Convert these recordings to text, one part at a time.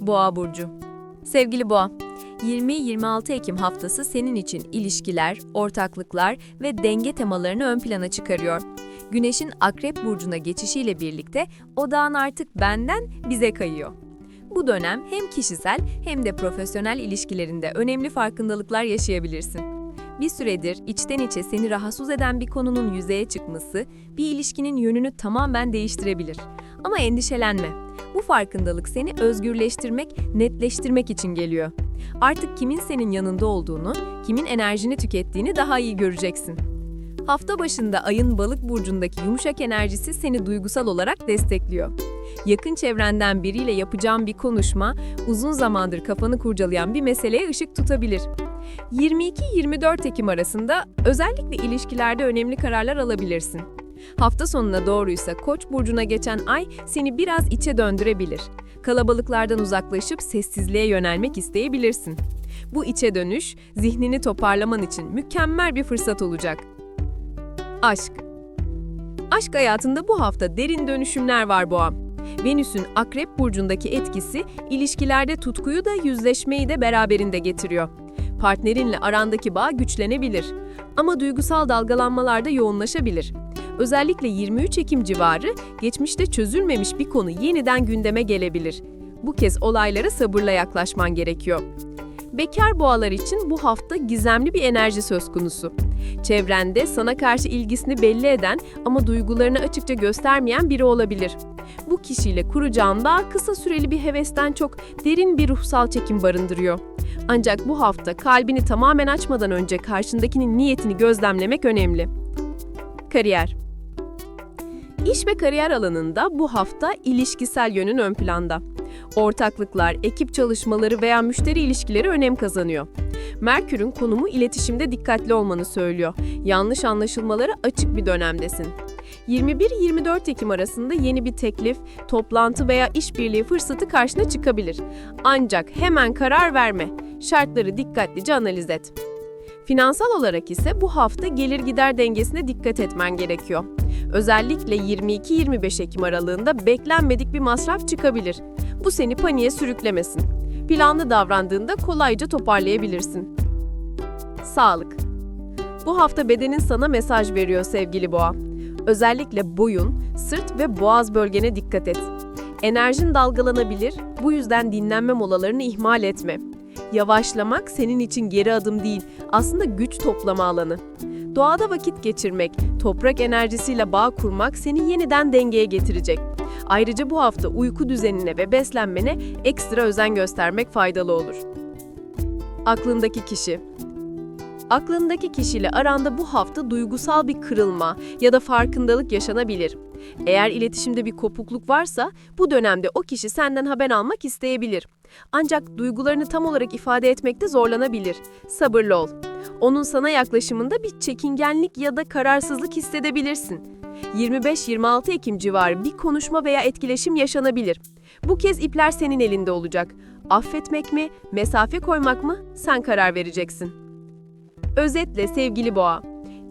Boğa burcu. Sevgili Boğa, 20-26 Ekim haftası senin için ilişkiler, ortaklıklar ve denge temalarını ön plana çıkarıyor. Güneşin Akrep burcuna geçişiyle birlikte odağın artık benden bize kayıyor. Bu dönem hem kişisel hem de profesyonel ilişkilerinde önemli farkındalıklar yaşayabilirsin. Bir süredir içten içe seni rahatsız eden bir konunun yüzeye çıkması bir ilişkinin yönünü tamamen değiştirebilir. Ama endişelenme. Bu farkındalık seni özgürleştirmek, netleştirmek için geliyor. Artık kimin senin yanında olduğunu, kimin enerjini tükettiğini daha iyi göreceksin. Hafta başında ayın balık burcundaki yumuşak enerjisi seni duygusal olarak destekliyor. Yakın çevrenden biriyle yapacağın bir konuşma, uzun zamandır kafanı kurcalayan bir meseleye ışık tutabilir. 22-24 Ekim arasında özellikle ilişkilerde önemli kararlar alabilirsin. Hafta sonuna doğruysa Koç burcuna geçen ay seni biraz içe döndürebilir. Kalabalıklardan uzaklaşıp sessizliğe yönelmek isteyebilirsin. Bu içe dönüş zihnini toparlaman için mükemmel bir fırsat olacak. Aşk Aşk hayatında bu hafta derin dönüşümler var Boğa. Venüs'ün Akrep burcundaki etkisi ilişkilerde tutkuyu da yüzleşmeyi de beraberinde getiriyor. Partnerinle arandaki bağ güçlenebilir ama duygusal dalgalanmalar da yoğunlaşabilir. Özellikle 23 Ekim civarı geçmişte çözülmemiş bir konu yeniden gündeme gelebilir. Bu kez olaylara sabırla yaklaşman gerekiyor. Bekar boğalar için bu hafta gizemli bir enerji söz konusu. Çevrende sana karşı ilgisini belli eden ama duygularını açıkça göstermeyen biri olabilir. Bu kişiyle kuracağın bağ kısa süreli bir hevesten çok derin bir ruhsal çekim barındırıyor. Ancak bu hafta kalbini tamamen açmadan önce karşındakinin niyetini gözlemlemek önemli. Kariyer İş ve kariyer alanında bu hafta ilişkisel yönün ön planda. Ortaklıklar, ekip çalışmaları veya müşteri ilişkileri önem kazanıyor. Merkür'ün konumu iletişimde dikkatli olmanı söylüyor. Yanlış anlaşılmalara açık bir dönemdesin. 21-24 Ekim arasında yeni bir teklif, toplantı veya işbirliği fırsatı karşına çıkabilir. Ancak hemen karar verme. Şartları dikkatlice analiz et. Finansal olarak ise bu hafta gelir gider dengesine dikkat etmen gerekiyor. Özellikle 22-25 Ekim aralığında beklenmedik bir masraf çıkabilir. Bu seni paniğe sürüklemesin. Planlı davrandığında kolayca toparlayabilirsin. Sağlık Bu hafta bedenin sana mesaj veriyor sevgili boğa. Özellikle boyun, sırt ve boğaz bölgene dikkat et. Enerjin dalgalanabilir, bu yüzden dinlenme molalarını ihmal etme. Yavaşlamak senin için geri adım değil, aslında güç toplama alanı. Doğada vakit geçirmek, toprak enerjisiyle bağ kurmak seni yeniden dengeye getirecek. Ayrıca bu hafta uyku düzenine ve beslenmene ekstra özen göstermek faydalı olur. Aklındaki kişi Aklındaki kişiyle aranda bu hafta duygusal bir kırılma ya da farkındalık yaşanabilir. Eğer iletişimde bir kopukluk varsa bu dönemde o kişi senden haber almak isteyebilir. Ancak duygularını tam olarak ifade etmekte zorlanabilir. Sabırlı ol. Onun sana yaklaşımında bir çekingenlik ya da kararsızlık hissedebilirsin. 25-26 Ekim civarı bir konuşma veya etkileşim yaşanabilir. Bu kez ipler senin elinde olacak. Affetmek mi, mesafe koymak mı sen karar vereceksin. Özetle sevgili boğa,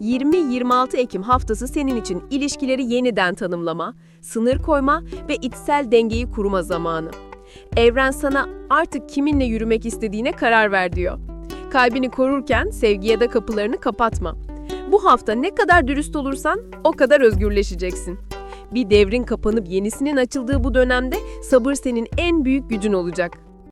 20-26 Ekim haftası senin için ilişkileri yeniden tanımlama, sınır koyma ve içsel dengeyi kurma zamanı. Evren sana artık kiminle yürümek istediğine karar ver diyor. Kalbini korurken sevgiye de kapılarını kapatma. Bu hafta ne kadar dürüst olursan o kadar özgürleşeceksin. Bir devrin kapanıp yenisinin açıldığı bu dönemde sabır senin en büyük gücün olacak.